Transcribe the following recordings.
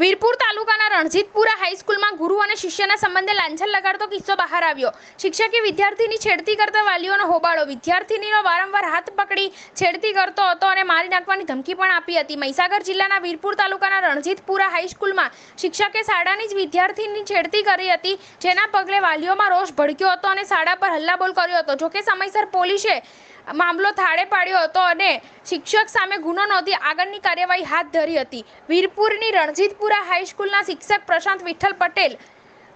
વીરપુર તાલુકાના રણજીતપુરા હાઈસ્કૂલમાં ગુરુ અને શિષ્યના સંબંધે લાંછન લગાડતો કિસ્સો બહાર આવ્યો. શિક્ષકે વિદ્યાર્થીની છેડતી કરતા વાલીઓનો હોબાળો, વિદ્યાર્થીનીનો વારંવાર હાથ પકડી છેડતી કરતો હતો અને મારી નાખવાની ધમકી પણ આપી હતી. મહીસાગર જિલ્લાના વીરપુર તાલુકાના રણજીતપુરા હાઈસ્કૂલમાં શિક્ષકે શાળાની જ વિદ્યાર્થીની છેડતી કરી હતી, જેના પગલે વાલીઓમાં રોષ ભડક્યો હતો અને શાળા પર હલ્લાબોલ કર્યો હતો. જોકે સમયસર પોલીસે મામલો થાળે પાડ્યો હતો અને શિક્ષક સામે ગુનો નોંધી આગળની કાર્યવાહી હાથ ધરી હતી. વીરપુરની રણજીતપુરા હાઈસ્કૂલના શિક્ષક પ્રશાંત વિઠ્ઠલ પટેલ,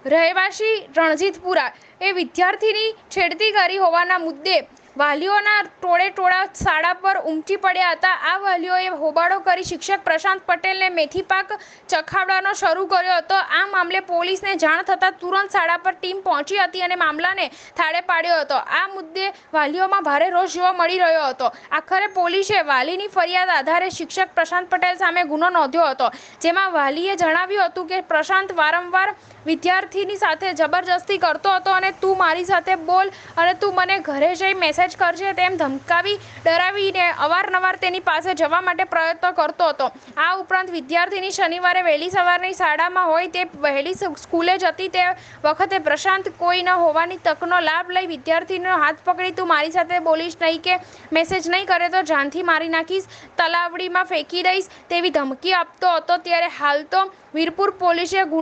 રહેવાસી રણજીતપુરા એ વિદ્યાર્થીની છેડતી કરી હોવાના મુદ્દે વાલીઓના ટોળે ટોળા શાળા પર ઉમટી પડ્યા હતા. આ વાલીઓએ હોબાળો કરી શિક્ષક પ્રશાંત પટેલને મેથી પાક ચખાવડાનો શરૂ કર્યો હતો. આ મામલે પોલીસને જાણ થતાં તુરંત શાળા પર ટીમ પહોંચી હતી અને મામલાને થાળે પાડ્યો હતો. આ મુદ્દે વાલીઓમાં ભારે રોષ જોવા મળી રહ્યો હતો. આખરે પોલીસે વાલીની ફરિયાદ આધારે શિક્ષક પ્રશાંત પટેલ સામે ગુનો નોંધ્યો હતો. જેમાં વાલીએ જણાવ્યું હતું કે પ્રશાંત વારંવાર વિદ્યાર્થીની સાથે જબરજસ્તી કરતો હતો અને તું મારી સાથે બોલ અને તું મને ઘરે જઈ મેસેજ કરજે તેમ ધમકાવી, ડરાવીને અવારનવાર તેની પાસે જવા માટે પ્રયત્ન કરતો હતો. આ ઉપરાંત વિદ્યાર્થીની શનિવારે વહેલી સવારની શાળામાં હોય તે વહેલી સ્કૂલે જતી તે વખતે પ્રશાંત કોઈ ન હોવાની તકનો લાભ લઈ વિદ્યાર્થીનો હાથ પકડી, તું મારી સાથે બોલીશ નહીં કે મેસેજ નહીં કરે તો જાનથી મારી નાખીશ, તલાવડીમાં ફેંકી દઈશ, તેવી ધમકી આપતો હતો. ત્યારે હાલ તો વીરપુર પોલીસે ગુનો